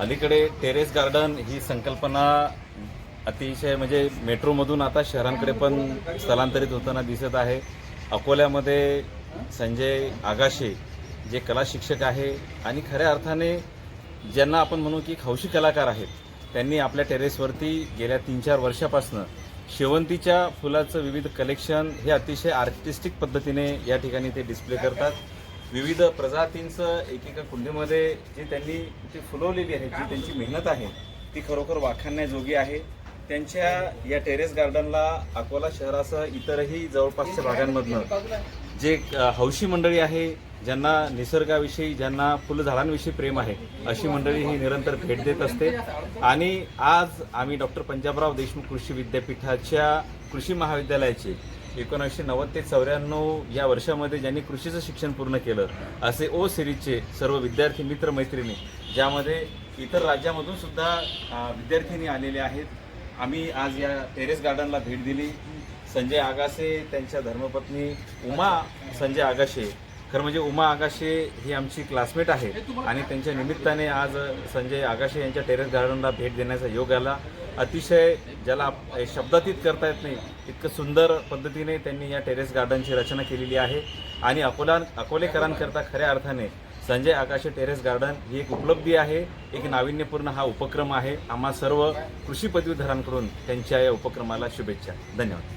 अलीकडे terrace garden ही संकल्पना अतिशय म्हणजे मेट्रोमधून आता शहरांकडे पण स्थलांतरित होताना दिसत आहे. अकोल्यामध्ये संजय आगाशे जे कला शिक्षक आहे आणि खऱ्या अर्थाने ज्यांना आपण म्हणू की हौशी कलाकार आहेत त्यांनी आपल्या टेरेसवरती गेल्या तीन चार वर्षापासनं शेवंतीच्या फुलाचं विविध कलेक्शन हे अतिशय आर्टिस्टिक पद्धतीने या ठिकाणी ते डिस्प्ले करतात. विविध प्रजातींचं एकेका कुंडीमध्ये जे त्यांनी ती फुलवलेली आहे जी त्यांची मेहनत आहे ती खरोखर वाखाणण्याजोगी आहे. त्यांच्या या टेरेस गार्डनला अकोला शहरासह इतरही जवळपासच्या भागांमधनं जे हौशी मंडळी आहे ज्यांना निसर्गाविषयी ज्यांना फुलझाडांविषयी प्रेम आहे अशी मंडळी ही निरंतर भेट देत असते. आणि आज आम्ही डॉक्टर पंजाबराव देशमुख कृषी विद्यापीठाच्या कृषी महाविद्यालयाचे एकोणीसशे नव्वद ते चौऱ्याण्णव या वर्षामध्ये ज्यांनी कृषीचं शिक्षण पूर्ण केलं असे ओ सिरीजचे सर्व विद्यार्थी मित्र मैत्रिणी ज्यामध्ये इतर राज्यामधून सुद्धा विद्यार्थ्यांनी विद्यार्थिनी आलेले आहेत. आम्ही आज या टेरेस गार्डनला भेट दिली. संजय आगासे त्यांच्या धर्मपत्नी उमा संजय आगाशे खरं म्हणजे उमा आगाशे ही आमची क्लासमेट आहे आणि त्यांच्या निमित्ताने आज संजय आगाशे यांच्या टेरेस गार्डनला भेट देण्याचा योग आला. अतिशय ज्याला शब्दातीत करता येत नाही इतकं सुंदर पद्धतीने त्यांनी या टेरेस गार्डनची रचना केलेली आहे. आणि अकोला अकोलेकरांकरता खऱ्या अर्थाने संजय आकाशे टेरेस गार्डन ही एक उपलब्धी आहे एक नाविन्यपूर्ण हा उपक्रम आहे. आम्हा सर्व कृषी पदवीधरांकडून त्यांच्या या उपक्रमाला शुभेच्छा. धन्यवाद.